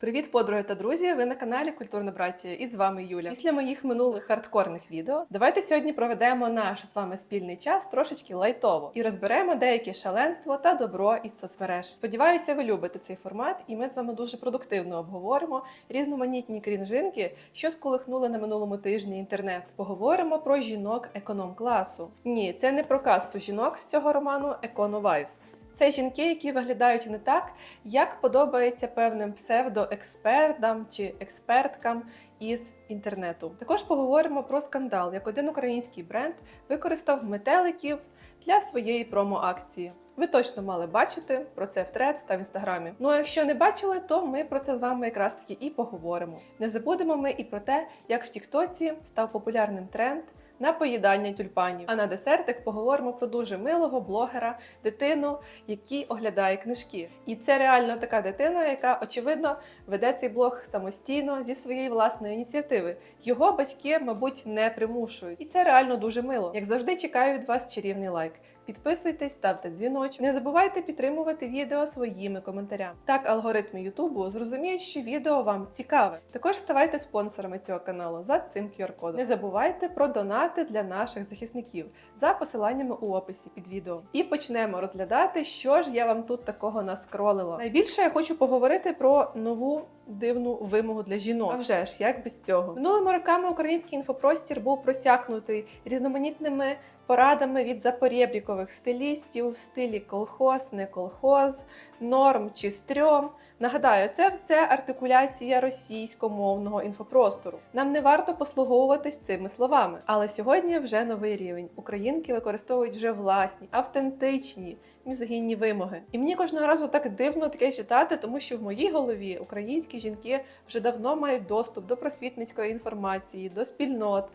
Привіт, подруги та друзі! Ви на каналі Культурна Братія і з вами Юля. Після моїх минулих хардкорних відео давайте сьогодні проведемо наш з вами спільний час трошечки лайтово і розберемо деякі шаленство та добро із соцмереж. Сподіваюся, ви любите цей формат, і ми з вами дуже продуктивно обговоримо різноманітні крінжинки, що сколихнули на минулому тижні інтернет. Поговоримо про жінок економ-класу. Ні, це не про касту жінок з цього роману Econo Wives. Це жінки, які виглядають не так, як подобається певним псевдоекспертам чи експерткам із інтернету. Також поговоримо про скандал, як один український бренд використав метеликів для своєї промо-акції. Ви точно мали бачити про це в трец та в інстаграмі. Ну а якщо не бачили, то ми про це з вами якраз таки і поговоримо. Не забудемо ми і про те, як в Тіктоці став популярним тренд на поїдання тюльпанів. А на десертик поговоримо про дуже милого блогера, дитину, який оглядає книжки. І це реально така дитина, яка очевидно веде цей блог самостійно зі своєї власної ініціативи. Його батьки, мабуть, не примушують. І це реально дуже мило. Як завжди, чекаю від вас чарівний лайк. Підписуйтесь, ставте дзвіночок. Не забувайте підтримувати відео своїми коментарями. Так алгоритми Ютубу зрозуміють, що відео вам цікаве. Також ставайте спонсорами цього каналу за цим QR-кодом. Не забувайте про донати для наших захисників за посиланнями у описі під відео. І почнемо розглядати, що ж я вам тут такого наскролила. Найбільше я хочу поговорити про нову дивну вимогу для жінок. А вже ж як без цього минулими роками український інфопростір був просякнутий різноманітними порадами від запорєбрікових стилістів в стилі колхоз, не колхоз, норм чи стрьом. Нагадаю, це все артикуляція російськомовного інфопростору. Нам не варто послуговуватись цими словами. Але сьогодні вже новий рівень. Українки використовують вже власні, автентичні мізогінні вимоги. І мені кожного разу так дивно таке читати, тому що в моїй голові українські жінки вже давно мають доступ до просвітницької інформації, до спільнот.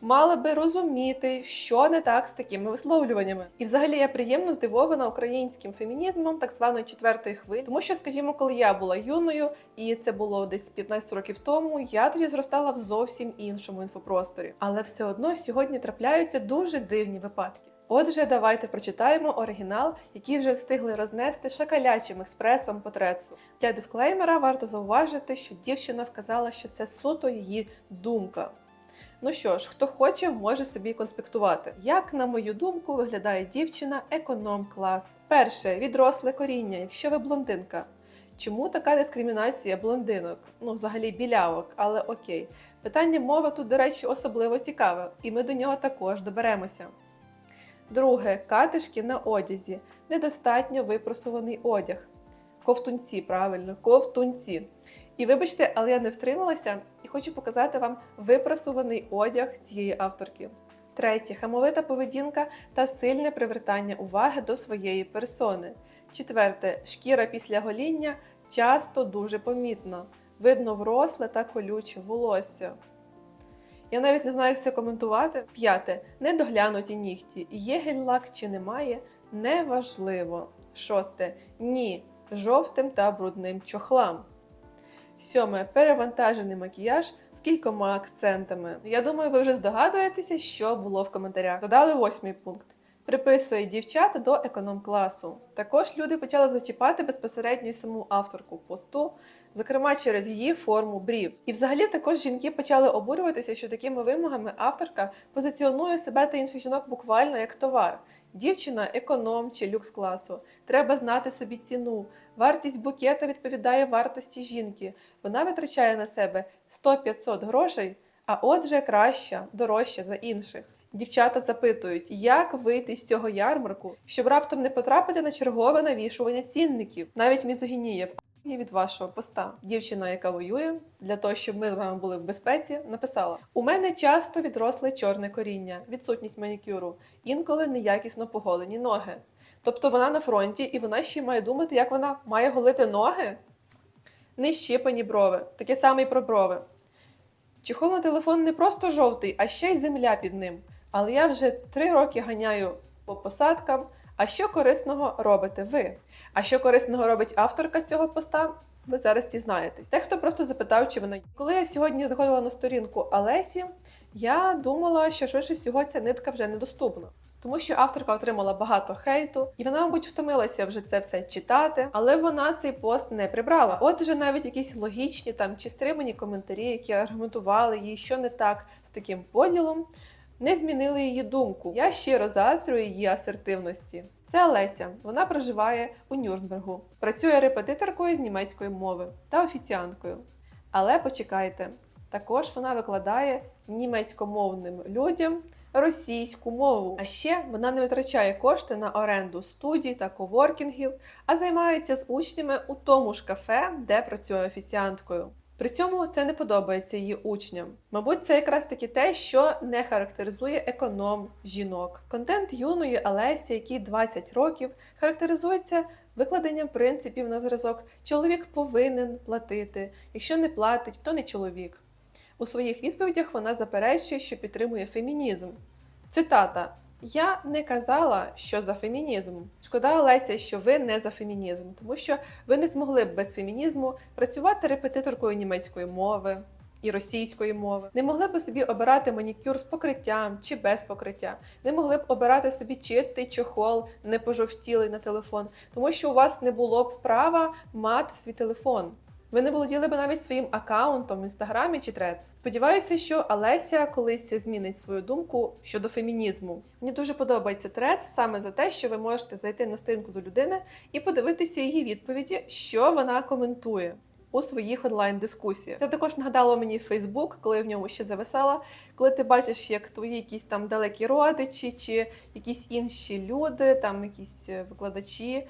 Мали би розуміти, що не так з такими висловлюваннями. І взагалі я приємно здивована українським фемінізмом так званої четвертої хвилі. Тому що, скажімо, коли я була юною, і це було десь 15 років тому, я тоді зростала в зовсім іншому інфопросторі. Але все одно сьогодні трапляються дуже дивні випадки. Отже, давайте прочитаємо оригінал, який вже встигли рознести шакалячим експресом по трецу. Для дисклеймера варто зауважити, що дівчина вказала, що це суто її думка. Ну що ж, хто хоче, може собі конспектувати. Як, на мою думку, виглядає дівчина економ класу? Перше відросле коріння, якщо ви блондинка. Чому така дискримінація блондинок? Ну, взагалі білявок, але окей. Питання мови тут, до речі, особливо цікаве, і ми до нього також доберемося. Друге катишки на одязі. Недостатньо випросуваний одяг. Ковтунці, правильно, ковтунці. І вибачте, але я не втрималася і хочу показати вам випросуваний одяг цієї авторки. Третє хамовита поведінка та сильне привертання уваги до своєї персони. Четверте шкіра після гоління часто дуже помітна. Видно вросле та колюче волосся. Я навіть не знаю, як це коментувати. П'яте недоглянуті нігті. Є гель-лак чи немає, неважливо. Шосте ні жовтим та брудним чохлам. Сьоме перевантажений макіяж з кількома акцентами. Я думаю, ви вже здогадуєтеся, що було в коментарях. Додали восьмий пункт. Приписує дівчат до економ-класу. Також люди почали зачіпати безпосередньо саму авторку посту, зокрема через її форму брів. І взагалі також жінки почали обурюватися, що такими вимогами авторка позиціонує себе та інших жінок буквально як товар. Дівчина економ чи люкс класу. Треба знати собі ціну. Вартість букета відповідає вартості жінки. Вона витрачає на себе 100-500 грошей, а отже краща, дорожча за інших. Дівчата запитують, як вийти з цього ярмарку, щоб раптом не потрапити на чергове навішування цінників. Навіть мізогінія в від вашого поста. Дівчина, яка воює, для того, щоб ми з вами були в безпеці, написала: У мене часто відросле чорне коріння, відсутність манікюру, інколи неякісно поголені ноги. Тобто вона на фронті і вона ще має думати, як вона має голити ноги. Не щипані брови, таке саме і про брови. Чехол на телефон не просто жовтий, а ще й земля під ним. Але я вже три роки ганяю по посадкам. А що корисного робите ви? А що корисного робить авторка цього поста? Ви зараз дізнаєтесь. Дехто просто запитав, чи вона. Коли я сьогодні заходила на сторінку Алесі, я думала, що швидше всього ця нитка вже недоступна. тому що авторка отримала багато хейту, і вона, мабуть, втомилася вже це все читати, але вона цей пост не прибрала. Отже, навіть якісь логічні там чи стримані коментарі, які аргументували їй, що не так з таким поділом, не змінили її думку. Я щиро заздрю її асертивності. Це Олеся. Вона проживає у Нюрнбергу, працює репетиторкою з німецької мови та офіціанткою. Але почекайте, також вона викладає німецькомовним людям російську мову. А ще вона не витрачає кошти на оренду студій та коворкінгів, а займається з учнями у тому ж кафе, де працює офіціанткою. При цьому це не подобається її учням. Мабуть, це якраз таки те, що не характеризує економ жінок. Контент юної Олесі, якій 20 років, характеризується викладенням принципів на зразок чоловік повинен платити. Якщо не платить, то не чоловік. У своїх відповідях вона заперечує, що підтримує фемінізм. Цитата: Я не казала, що за фемінізм. Шкода, Олеся, що ви не за фемінізм, тому що ви не змогли б без фемінізму працювати репетиторкою німецької мови. І російської мови не могли б собі обирати манікюр з покриттям чи без покриття, не могли б обирати собі чистий чохол, не пожовтілий на телефон, тому що у вас не було б права мати свій телефон. Ви не володіли б навіть своїм аккаунтом в інстаграмі чи трец. Сподіваюся, що Олеся колись змінить свою думку щодо фемінізму. Мені дуже подобається трец саме за те, що ви можете зайти на сторінку до людини і подивитися її відповіді, що вона коментує. У своїх онлайн-дискусіях. Це також нагадало мені Фейсбук, коли я в ньому ще зависала, коли ти бачиш, як твої якісь там далекі родичі, чи якісь інші люди, там якісь е, викладачі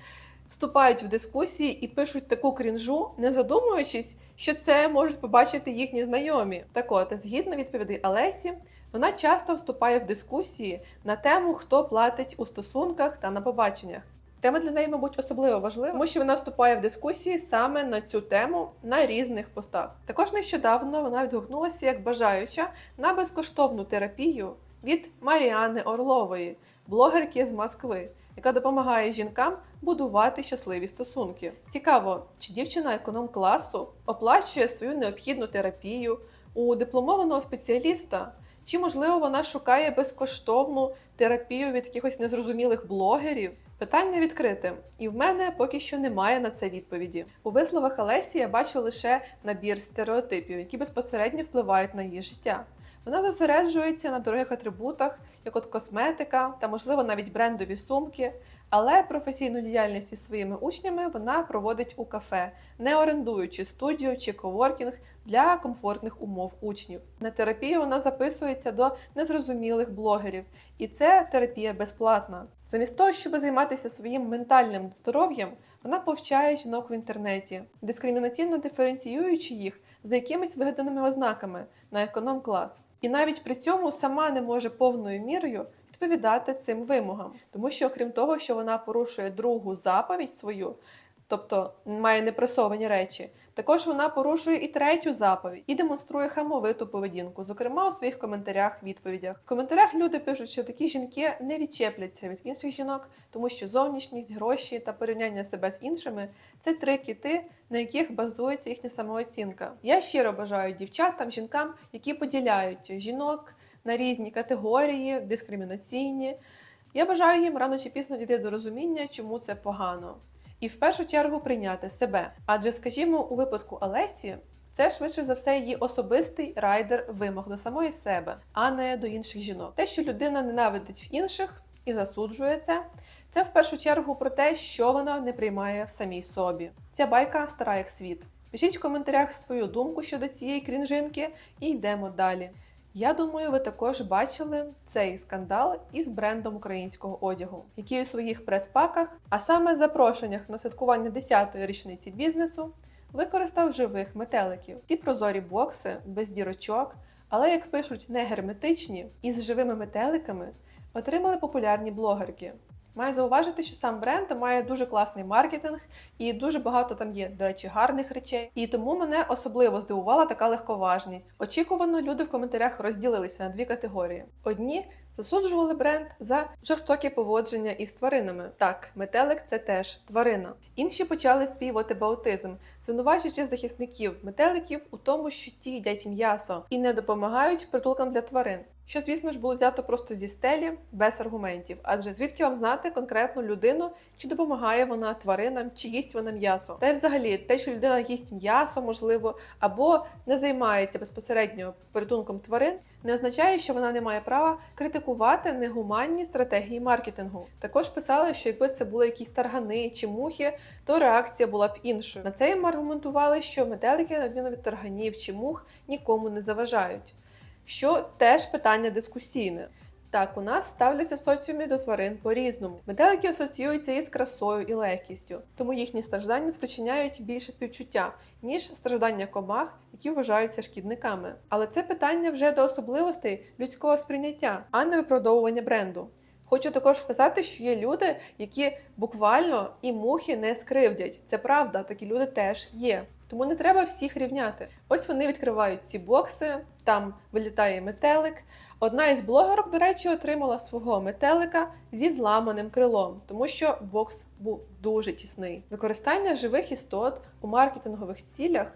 вступають в дискусії і пишуть таку крінжу, не задумуючись, що це можуть побачити їхні знайомі. Так от, згідно відповідей Олесі, вона часто вступає в дискусії на тему, хто платить у стосунках та на побаченнях. Тема для неї, мабуть, особливо важлива, тому що вона вступає в дискусії саме на цю тему на різних постах. Також нещодавно вона відгукнулася як бажаюча на безкоштовну терапію від Маріани Орлової, блогерки з Москви, яка допомагає жінкам будувати щасливі стосунки. Цікаво, чи дівчина економ класу оплачує свою необхідну терапію у дипломованого спеціаліста. Чи можливо вона шукає безкоштовну терапію від якихось незрозумілих блогерів? Питання відкрите, і в мене поки що немає на це відповіді. У висловах Олесі я бачу лише набір стереотипів, які безпосередньо впливають на її життя. Вона зосереджується на дорогих атрибутах, як от косметика та, можливо, навіть брендові сумки. Але професійну діяльність із своїми учнями вона проводить у кафе, не орендуючи студію чи коворкінг для комфортних умов учнів. На терапію вона записується до незрозумілих блогерів, і це терапія безплатна. Замість того, щоб займатися своїм ментальним здоров'ям, вона повчає жінок в інтернеті, дискримінаційно диференціюючи їх за якимись вигаданими ознаками на економ клас. І навіть при цьому сама не може повною мірою відповідати цим вимогам, тому що, окрім того, що вона порушує другу заповідь свою, тобто має непресовані речі, також вона порушує і третю заповідь і демонструє хамовиту поведінку, зокрема у своїх коментарях, відповідях. В коментарях люди пишуть, що такі жінки не відчепляться від інших жінок, тому що зовнішність, гроші та порівняння себе з іншими це три кити, на яких базується їхня самооцінка. Я щиро бажаю дівчатам, жінкам, які поділяють жінок на різні категорії, дискримінаційні. Я бажаю їм рано чи пізно дійти до розуміння, чому це погано. І в першу чергу прийняти себе. Адже, скажімо, у випадку Олесі це швидше за все її особистий райдер вимог до самої себе, а не до інших жінок. Те, що людина ненавидить в інших і засуджує це, це в першу чергу про те, що вона не приймає в самій собі. Ця байка стара як світ. Пишіть в коментарях свою думку щодо цієї крінжинки і йдемо далі. Я думаю, ви також бачили цей скандал із брендом українського одягу, який у своїх прес-паках, а саме запрошеннях на святкування 10-ї річниці бізнесу, використав живих метеликів. Ці прозорі бокси без дірочок, але як пишуть, не герметичні, із живими метеликами отримали популярні блогерки. Маю зауважити, що сам бренд має дуже класний маркетинг і дуже багато там є, до речі, гарних речей. І тому мене особливо здивувала така легковажність. Очікувано, люди в коментарях розділилися на дві категорії: одні засуджували бренд за жорстоке поводження із тваринами. Так, метелик це теж тварина. Інші почали свій вотебаутизм, звинувачуючи захисників метеликів у тому, що ті їдять м'ясо і не допомагають притулкам для тварин. Що, звісно ж, було взято просто зі стелі без аргументів. Адже звідки вам знати конкретну людину, чи допомагає вона тваринам, чи їсть вона м'ясо? Та й взагалі те, що людина їсть м'ясо, можливо, або не займається безпосередньо порятунком тварин, не означає, що вона не має права критикувати негуманні стратегії маркетингу. Також писали, що якби це були якісь таргани чи мухи, то реакція була б іншою. На це їм аргументували, що метелики, на відміну від тарганів чи мух, нікому не заважають. Що теж питання дискусійне. Так, у нас ставляться в соціумі до тварин по-різному. Метелики асоціюються із красою і легкістю, тому їхні страждання спричиняють більше співчуття, ніж страждання комах, які вважаються шкідниками. Але це питання вже до особливостей людського сприйняття, а не виправдовування бренду. Хочу також вказати, що є люди, які буквально і мухи не скривдять. Це правда, такі люди теж є. Тому не треба всіх рівняти. Ось вони відкривають ці бокси, там вилітає метелик. Одна із блогерок, до речі, отримала свого метелика зі зламаним крилом, тому що бокс був дуже тісний. Використання живих істот у маркетингових цілях.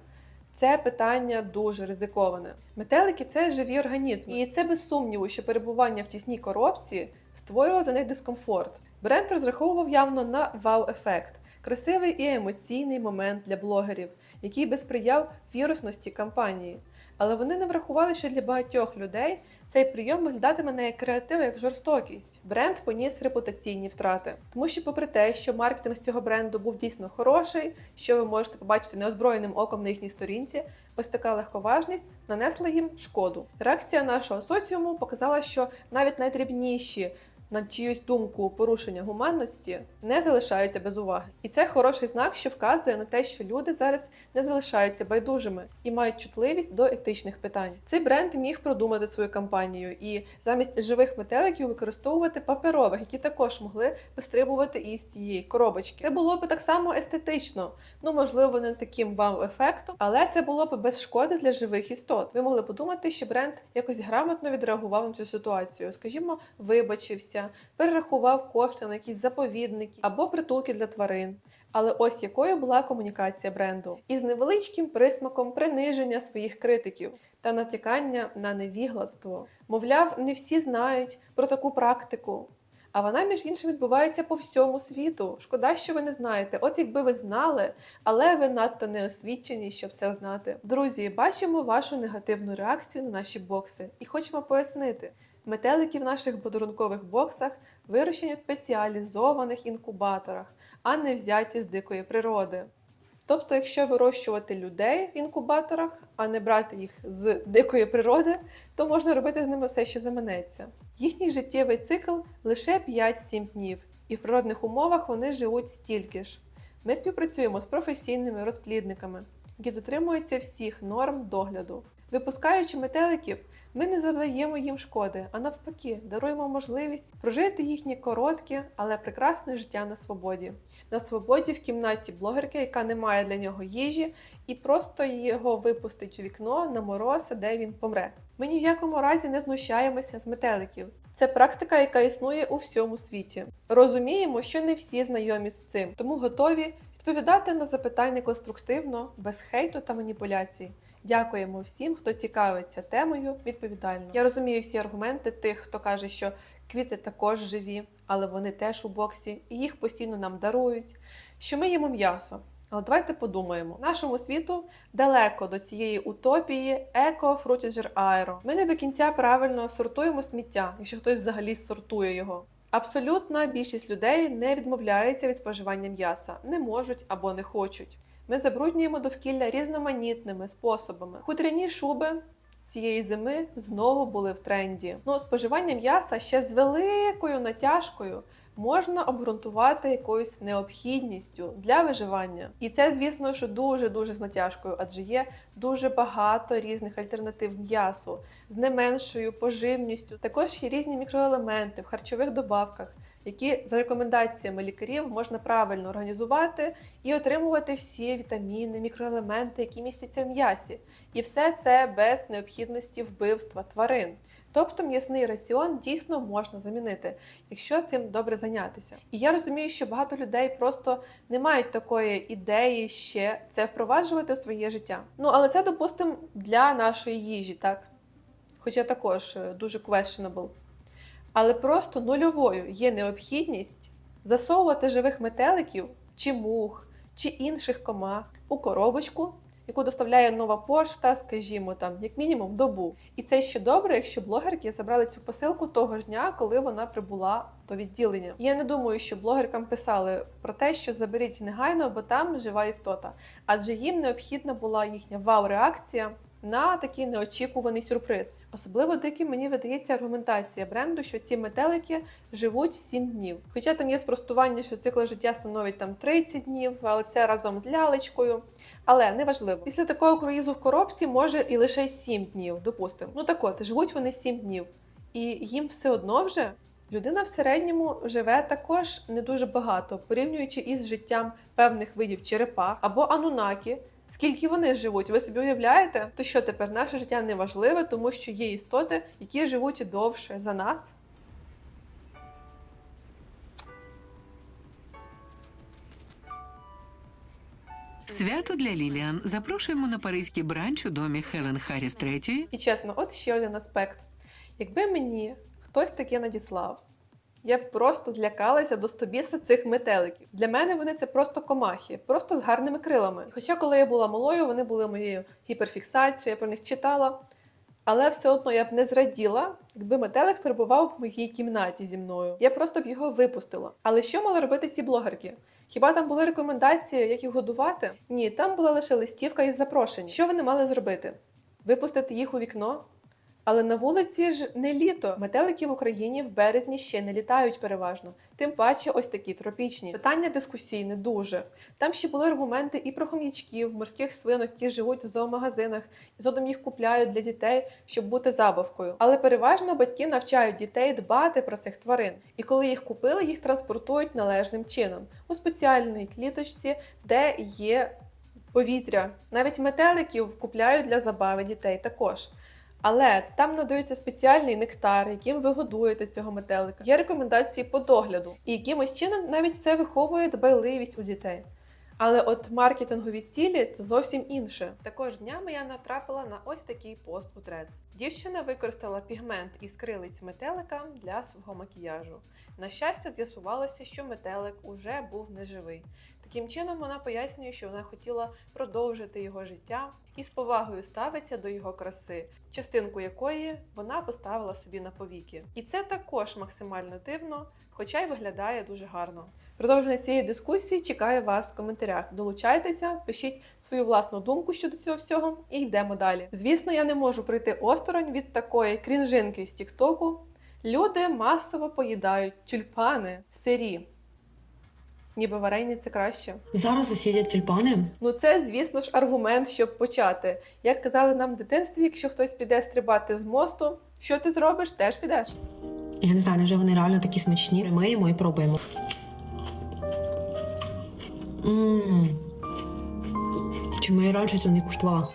Це питання дуже ризиковане. Метелики це живі організми, і це без сумніву, що перебування в тісній коробці створювало до них дискомфорт. Бренд розраховував явно на вау-ефект, красивий і емоційний момент для блогерів, який би сприяв вірусності кампанії. Але вони не врахували, що для багатьох людей цей прийом виглядатиме не як креатив, а як жорстокість. Бренд поніс репутаційні втрати, тому що, попри те, що маркетинг цього бренду був дійсно хороший, що ви можете побачити неозброєним оком на їхній сторінці, ось така легковажність нанесла їм шкоду. Реакція нашого соціуму показала, що навіть найдрібніші на чиюсь думку порушення гуманності не залишаються без уваги. І це хороший знак, що вказує на те, що люди зараз не залишаються байдужими і мають чутливість до етичних питань. Цей бренд міг продумати свою кампанію і замість живих метеликів використовувати паперових, які також могли вистрибувати із цієї коробочки. Це було б так само естетично, ну можливо, не таким вау-ефектом, але це було б без шкоди для живих істот. Ви могли подумати, що бренд якось грамотно відреагував на цю ситуацію, скажімо, вибачився перерахував кошти на якісь заповідники або притулки для тварин. Але ось якою була комунікація бренду із невеличким присмаком приниження своїх критиків та натякання на невігластво. Мовляв, не всі знають про таку практику. А вона, між іншим, відбувається по всьому світу. Шкода, що ви не знаєте. От якби ви знали, але ви надто неосвічені, щоб це знати. Друзі, бачимо вашу негативну реакцію на наші бокси і хочемо пояснити. Метелики в наших подарункових боксах вирощені в спеціалізованих інкубаторах, а не взяті з дикої природи. Тобто, якщо вирощувати людей в інкубаторах, а не брати їх з дикої природи, то можна робити з ними все, що заманеться. Їхній життєвий цикл лише 5-7 днів, і в природних умовах вони живуть стільки ж. Ми співпрацюємо з професійними розплідниками, які дотримуються всіх норм догляду. Випускаючи метеликів, ми не завдаємо їм шкоди, а навпаки, даруємо можливість прожити їхнє коротке, але прекрасне життя на свободі. На свободі в кімнаті блогерки, яка не має для нього їжі, і просто його випустить у вікно на мороз, де він помре. Ми ні в якому разі не знущаємося з метеликів. Це практика, яка існує у всьому світі. Розуміємо, що не всі знайомі з цим, тому готові відповідати на запитання конструктивно, без хейту та маніпуляцій. Дякуємо всім, хто цікавиться темою відповідально. Я розумію всі аргументи тих, хто каже, що квіти також живі, але вони теж у боксі, і їх постійно нам дарують. Що ми їмо м'ясо. Але давайте подумаємо: нашому світу далеко до цієї утопії еко фрутіджер аеро. Ми не до кінця правильно сортуємо сміття, якщо хтось взагалі сортує його. Абсолютна більшість людей не відмовляється від споживання м'яса, не можуть або не хочуть. Ми забруднюємо довкілля різноманітними способами. Хутряні шуби цієї зими знову були в тренді. Ну, споживання м'яса ще з великою натяжкою можна обґрунтувати якоюсь необхідністю для виживання. І це, звісно, що дуже дуже з натяжкою, адже є дуже багато різних альтернатив м'ясу з не меншою поживністю. Також є різні мікроелементи в харчових добавках які за рекомендаціями лікарів можна правильно організувати і отримувати всі вітаміни, мікроелементи, які містяться в м'ясі. І все це без необхідності вбивства тварин. Тобто м'ясний раціон дійсно можна замінити, якщо цим добре зайнятися. І я розумію, що багато людей просто не мають такої ідеї ще це впроваджувати в своє життя. Ну але це допустимо для нашої їжі, так. хоча також е, дуже questionable. Але просто нульовою є необхідність засовувати живих метеликів чи мух, чи інших комах у коробочку, яку доставляє нова пошта, скажімо, там, як мінімум, добу. І це ще добре, якщо блогерки забрали цю посилку того ж дня, коли вона прибула до відділення. Я не думаю, що блогеркам писали про те, що заберіть негайно, бо там жива істота. Адже їм необхідна була їхня вау-реакція на такий неочікуваний сюрприз. Особливо диким мені видається аргументація бренду, що ці метелики живуть 7 днів. Хоча там є спростування, що цикл життя становить там 30 днів, але це разом з лялечкою. Але неважливо. Після такого круїзу в коробці може і лише 7 днів, допустимо. Ну так от, живуть вони 7 днів. І їм все одно вже людина в середньому живе також не дуже багато, порівнюючи із життям певних видів черепах або анунакі. Скільки вони живуть, ви собі уявляєте? То що тепер наше життя не важливе, тому що є істоти, які живуть довше за нас? Свято для Ліліан. Запрошуємо на паризький бранч у домі Хелен Харріс III. І чесно, от ще один аспект. Якби мені хтось таке надіслав, я б просто злякалася до стобіса цих метеликів. Для мене вони це просто комахи, просто з гарними крилами. Хоча, коли я була малою, вони були моєю гіперфіксацією, я про них читала. Але все одно я б не зраділа, якби метелик перебував в моїй кімнаті зі мною. Я просто б його випустила. Але що мали робити ці блогерки? Хіба там були рекомендації, як їх годувати? Ні, там була лише листівка із запрошень. Що вони мали зробити? Випустити їх у вікно? Але на вулиці ж не літо. Метелики в Україні в березні ще не літають переважно. Тим паче, ось такі тропічні. Питання дискусійне дуже. Там ще були аргументи і про хом'ячків, морських свинок, які живуть в зоомагазинах, і згодом їх купляють для дітей, щоб бути забавкою. Але переважно батьки навчають дітей дбати про цих тварин. І коли їх купили, їх транспортують належним чином у спеціальній кліточці, де є повітря. Навіть метеликів купляють для забави дітей також. Але там надаються спеціальний нектар, яким ви годуєте цього метелика. Є рекомендації по догляду, і якимось чином навіть це виховує дбайливість у дітей. Але от маркетингові цілі це зовсім інше. Також днями я натрапила на ось такий пост у Threads. Дівчина використала пігмент із крилиць метелика для свого макіяжу. На щастя, з'ясувалося, що метелик уже був неживий. Таким чином, вона пояснює, що вона хотіла продовжити його життя і з повагою ставиться до його краси, частинку якої вона поставила собі на повіки. І це також максимально дивно, хоча й виглядає дуже гарно. Продовження цієї дискусії чекаю вас в коментарях. Долучайтеся, пишіть свою власну думку щодо цього всього і йдемо далі. Звісно, я не можу пройти осторонь від такої крінжинки з Тіктоку. Люди масово поїдають тюльпани сирі. Ніби варені це краще. Зараз засідять тюльпани. Ну, це, звісно ж, аргумент, щоб почати. Як казали нам в дитинстві, якщо хтось піде стрибати з мосту, що ти зробиш, теж підеш. Я не знаю, невже вони реально такі смачні. Миємо і пробуємо. Ммм. Чому я раніше цього не куштувала?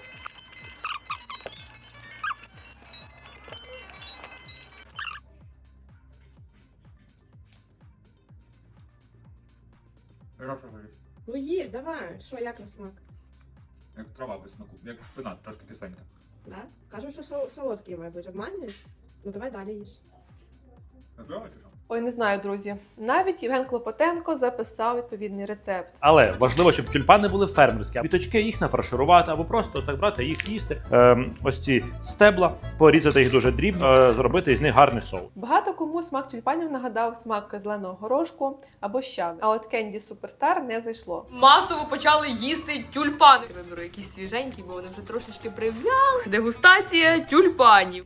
Графа горіх. Ну їж, давай. Що, як на смак? Як трава без смаку, як шпинат, трошки кисленька. Да? Кажуть, що сол- солодкий має бути. Обманюєш? Ну давай далі їж. Здорово чи що? Ой, не знаю, друзі. Навіть Євген Клопотенко записав відповідний рецепт. Але важливо, щоб тюльпани були фермерські, а квіточки їх нафарширувати або просто ось так брати їх їсти. Ем, ось ці стебла, порізати їх дуже дрібно, е, зробити із них гарний соус. Багато кому смак тюльпанів нагадав смак зеленого горошку або щави. А от Кенді Суперстар не зайшло. масово почали їсти тюльпани. Коридори якісь свіженькі, бо вони вже трошечки прив'яли. Дегустація тюльпанів.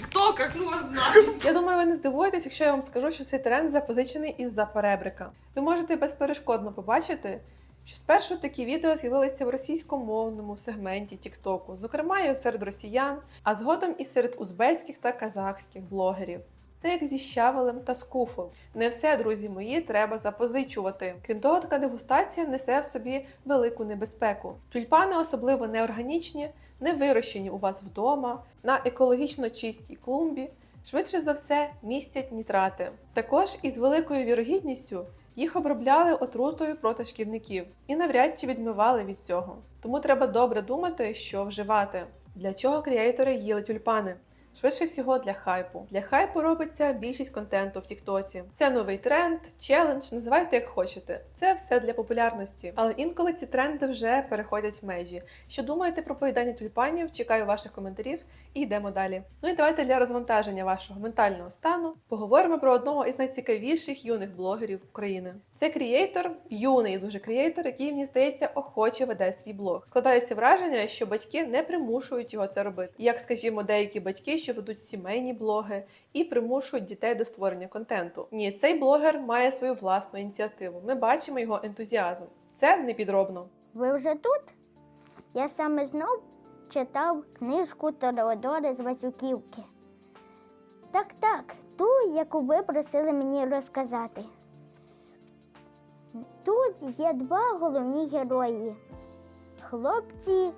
Тіктоках, ну вас знаю. Я думаю, ви не здивуєтесь, якщо я вам скажу, що цей тренд запозичений із-за перебрика. Ви можете безперешкодно побачити, що спершу такі відео з'явилися в російськомовному сегменті Тіктоку, зокрема і серед росіян, а згодом і серед узбецьких та казахських блогерів. Це як зі щавелем та скуфом. Не все, друзі мої, треба запозичувати. Крім того, така дегустація несе в собі велику небезпеку. Тюльпани особливо неорганічні, не вирощені у вас вдома, на екологічно чистій клумбі, швидше за все містять нітрати. Також із великою вірогідністю Їх обробляли отрутою проти шкідників і навряд чи відмивали від цього. Тому треба добре думати, що вживати. Для чого креатори їли тюльпани? Швидше всього для хайпу. Для хайпу робиться більшість контенту в Тіктоці. Це новий тренд, челендж, називайте як хочете. Це все для популярності. Але інколи ці тренди вже переходять в межі. Що думаєте про поїдання тюльпанів? Чекаю ваших коментарів і йдемо далі. Ну і давайте для розвантаження вашого ментального стану поговоримо про одного із найцікавіших юних блогерів України. Це крієйтор, юний дуже крієйтор, який мені здається охоче веде свій блог. Складається враження, що батьки не примушують його це робити. Як, скажімо, деякі батьки, що ведуть сімейні блоги і примушують дітей до створення контенту. Ні, цей блогер має свою власну ініціативу. Ми бачимо його ентузіазм. Це не підробно. Ви вже тут? Я саме знов читав книжку Тореодори з Васюківки. Так, так, ту, яку ви просили мені розказати. Тут є два головні герої: хлопці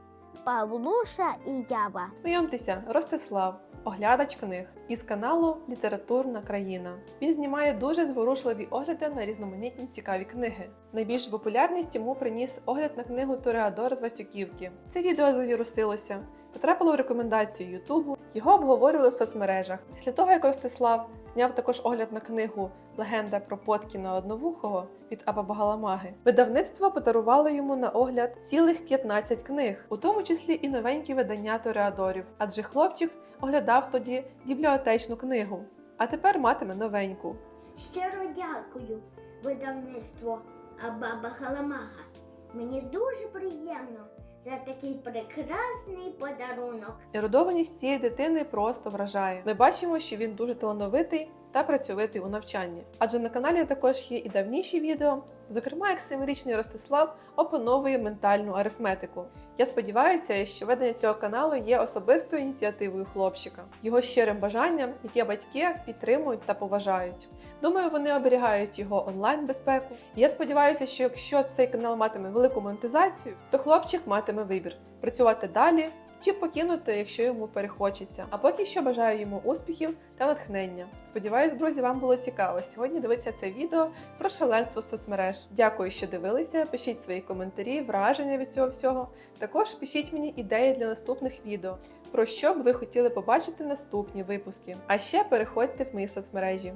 Павлуша і Ява. Знайомтеся, Ростислав, оглядач книг із каналу Літературна країна. Він знімає дуже зворушливі огляди на різноманітні цікаві книги. Найбільшу популярність йому приніс огляд на книгу Тореадор з Васюківки. Це відео завірусилося, потрапило в рекомендацію Ютубу. Його обговорювали в соцмережах. Після того, як Ростислав зняв також огляд на книгу Легенда про Поткіна Одновухого від Абабагаламаги. Видавництво подарувало йому на огляд цілих 15 книг, у тому числі і новенькі видання Тореадорів, адже хлопчик оглядав тоді бібліотечну книгу, а тепер матиме новеньку. Щиро дякую, видавництво Абаба Халамага. Мені дуже приємно за такий прекрасний подарунок. Ерудованість цієї дитини просто вражає. Ми бачимо, що він дуже талановитий та працьовитий у навчанні. Адже на каналі також є і давніші відео, зокрема, як семирічний Ростислав опановує ментальну арифметику. Я сподіваюся, що ведення цього каналу є особистою ініціативою хлопчика, його щирим бажанням, яке батьки підтримують та поважають. Думаю, вони оберігають його онлайн безпеку. Я сподіваюся, що якщо цей канал матиме велику монетизацію, то хлопчик матиме вибір працювати далі чи покинути, якщо йому перехочеться. А поки що бажаю йому успіхів та натхнення. Сподіваюсь, друзі, вам було цікаво сьогодні дивитися це відео про шаленство соцмереж. Дякую, що дивилися. Пишіть свої коментарі, враження від цього всього. Також пишіть мені ідеї для наступних відео, про що б ви хотіли побачити наступні випуски. А ще переходьте в мої соцмережі.